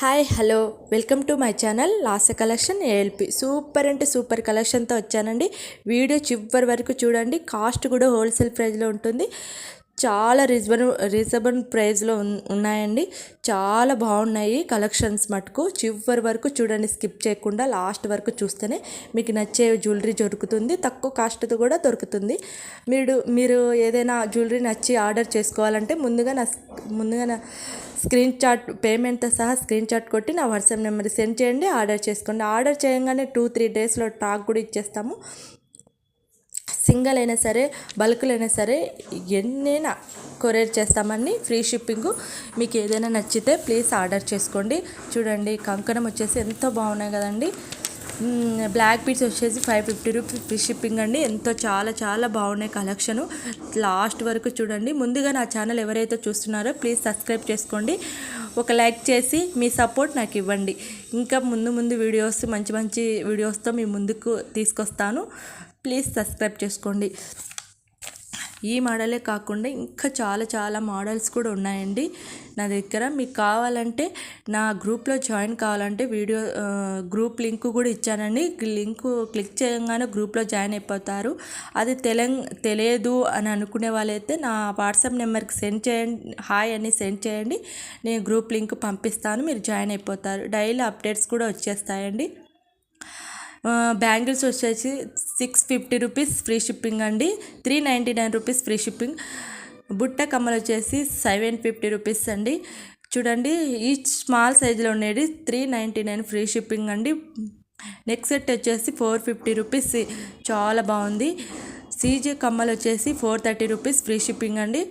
Hi hello welcome to my channel last collection ALP super అంటే super కలెక్షన్తో వచ్చానండి. Video చివరి వరకు చూడండి. కాస్ట్ కూడా హోల్సేల్ ప్రైస్లో ఉంటుంది. చాలా రీజనబుల్ రీజనబుల్ ప్రైస్లో ఉన్- ఉన్నాయండి. చాలా బాగున్నాయి కలెక్షన్స్ మటుకు. చివరి వరకు చూడండి స్కిప్ చేయకుండా లాస్ట్ వరకు చూస్తేనే మీకు నచ్చే జ్యువెలరీ దొరుకుతుంది. తక్కువ కాస్ట్తో కూడా దొరుకుతుంది. మీరు మీరు ఏదైనా జ్యువెలరీ నచ్చి ఆర్డర్ చేసుకోవాలంటే ముందుగా నా ముందుగా నా స్క్రీన్ షాట్ పేమెంట్తో సహా స్క్రీన్ షాట్ కొట్టి నా వాట్సాప్ నెంబర్ సెండ్ చేయండి ఆర్డర్ చేసుకోండి. ఆర్డర్ చేయగానే టూ త్రీ డేస్లో ట్రాక్ కూడా ఇచ్చేస్తాము. సింగల్ అయినా సరే బల్క్లైనా అయినా సరే ఎన్నైనా కొరియర్ చేస్తామని ఫ్రీ షిప్పింగ్. మీకు ఏదైనా నచ్చితే ప్లీజ్ ఆర్డర్ చేసుకోండి. చూడండి కంకణం వచ్చేసి ఎంతో బాగున్నాయి కదండి. బ్లాక్ బీట్స్ వచ్చేసి five fifty rupees free shipping అండి. ఎంతో చాలా చాలా బాగున్నాయి కలెక్షను లాస్ట్ వరకు చూడండి. ముందుగా నా ఛానల్ ఎవరైతే చూస్తున్నారో ప్లీజ్ సబ్స్క్రైబ్ చేసుకోండి. ఒక లైక్ చేసి మీ సపోర్ట్ నాకు ఇవ్వండి. ఇంకా ముందు ముందు వీడియోస్ మంచి మంచి వీడియోస్తో మీ ముందుకు తీసుకొస్తాను. ప్లీజ్ సబ్స్క్రైబ్ చేసుకోండి. ఈ మోడలే కాకుండా ఇంకా చాలా చాలా మోడల్స్ కూడా ఉన్నాయండి. నా దగ్గర మీకు కావాలంటే నా గ్రూప్లో జాయిన్ కావాలంటే వీడియో గ్రూప్ లింక్ కూడా ఇచ్చానండి. లింక్ క్లిక్ చేయగానే గ్రూప్లో జాయిన్ అయిపోతారు. అది తెలంగ తెలియదు అని అనుకునే వాళ్ళైతే నా వాట్సాప్ నెంబర్కి సెండ్ చేయండి. హాయ్ అని సెండ్ చేయండి. నేను గ్రూప్ లింక్ పంపిస్తాను. మీరు జాయిన్ అయిపోతారు. డైలీ అప్డేట్స్ కూడా వచ్చేస్తాయండి. బ్యాంగిల్స్ వచ్చేసి six fifty rupees free shipping అండి. Three ninety nine rupees free shipping. బుట్ట కమ్మలు వచ్చేసి సెవెన్ ఫిఫ్టీ రూపీస్ అండి. చూడండి ఈ స్మాల్ సైజులో ఉండేది three ninety nine free shipping అండి. నెక్ సెట్ వచ్చేసి ఫోర్ ఫిఫ్టీ రూపీస్. చాలా బాగుంది. సీజే కమ్మలు వచ్చేసి four thirty rupees free shipping అండి.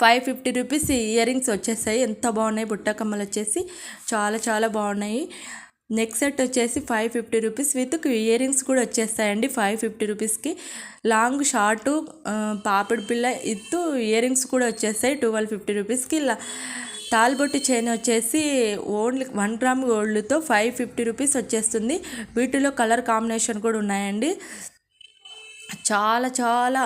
Five fifty rupees earrings వచ్చేసాయి. ఎంత బాగున్నాయి బుట్ట కమ్మలు వచ్చేసి. చాలా చాలా బాగున్నాయి. నెక్ సెట్ వచ్చేసి five fifty rupees with earrings కూడా వచ్చేస్తాయండి. ఫైవ్ ఫిఫ్టీ రూపీస్కి. లాంగ్ షార్ట్ పాపిడి పిల్ల ఇత్తు ఇయర్ రింగ్స్ కూడా వచ్చేస్తాయి. ట్వెల్వ్ ఫిఫ్టీ రూపీస్కి. ఇలా తాల్బొట్టు చైన్ వచ్చేసి ఓన్లీ వన్ గ్రామ్ గోల్డ్తో ఫైవ్ ఫిఫ్టీ రూపీస్ వచ్చేస్తుంది. వీటిలో కలర్ కాంబినేషన్ కూడా ఉన్నాయండి. చాలా చాలా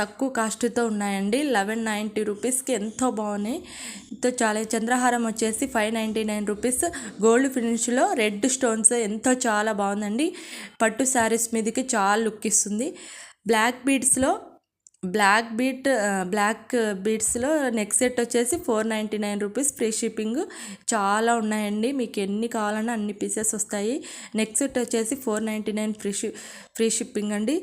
తక్కువ కాస్ట్తో ఉన్నాయండి. లెవెన్ నైంటీ రూపీస్కి ఎంతో బాగున్నాయి. ఎంతో చాలా చంద్రహారం వచ్చేసి five ninety nine rupees. Gold ఫినిష్లో red stones ఎంతో చాలా బాగుందండి. పట్టు శారీస్ మీదకి చాలా లుక్ ఇస్తుంది. బ్లాక్ బీడ్స్లో బ్లాక్ బీట్ బ్లాక్ బీడ్స్లో నెక్ సెట్ వచ్చేసి four ninety nine rupees. Free shipping చాలా ఉన్నాయండి. మీకు ఎన్ని కావాలన్నా అన్ని పీసెస్ వస్తాయి. నెక్ సెట్ వచ్చేసి ఫోర్ నైంటీ నైన్ ఫ్రీ షి ఫ్రీ షిప్పింగ్ అండి.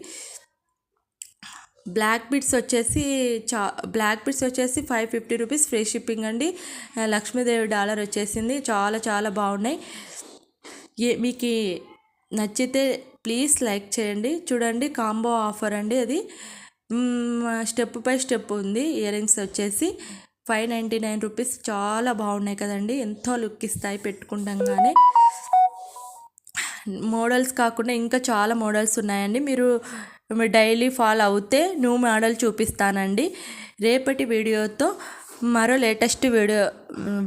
బ్లాక్ బిట్స్ వచ్చేసి చా బ్లాక్ బిట్స్ వచ్చేసి five fifty rupees free shipping అండి. లక్ష్మీదేవి డాలర్ వచ్చేసింది. చాలా చాలా బాగున్నాయి. ఏ మీకు నచ్చితే ప్లీజ్ లైక్ చేయండి. చూడండి కాంబో ఆఫర్ అండి అది. స్టెప్ బై స్టెప్ ఉంది. ఇయర్ రింగ్స్ వచ్చేసి ఫైవ్ నైంటీ నైన్ రూపీస్. చాలా బాగున్నాయి కదండి. ఎంతో లుక్ ఇస్తాయి పెట్టుకుంటాగానే. మోడల్స్ కాకుండా ఇంకా చాలా మోడల్స్ ఉన్నాయండి. మీరు డైలీ ఫాలో అవుతే న్యూ మోడల్ చూపిస్తానండి. రేపటి వీడియోతో మరో లేటెస్ట్ వీడియో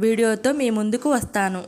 వీడియోతో మీ ముందుకు వస్తాను.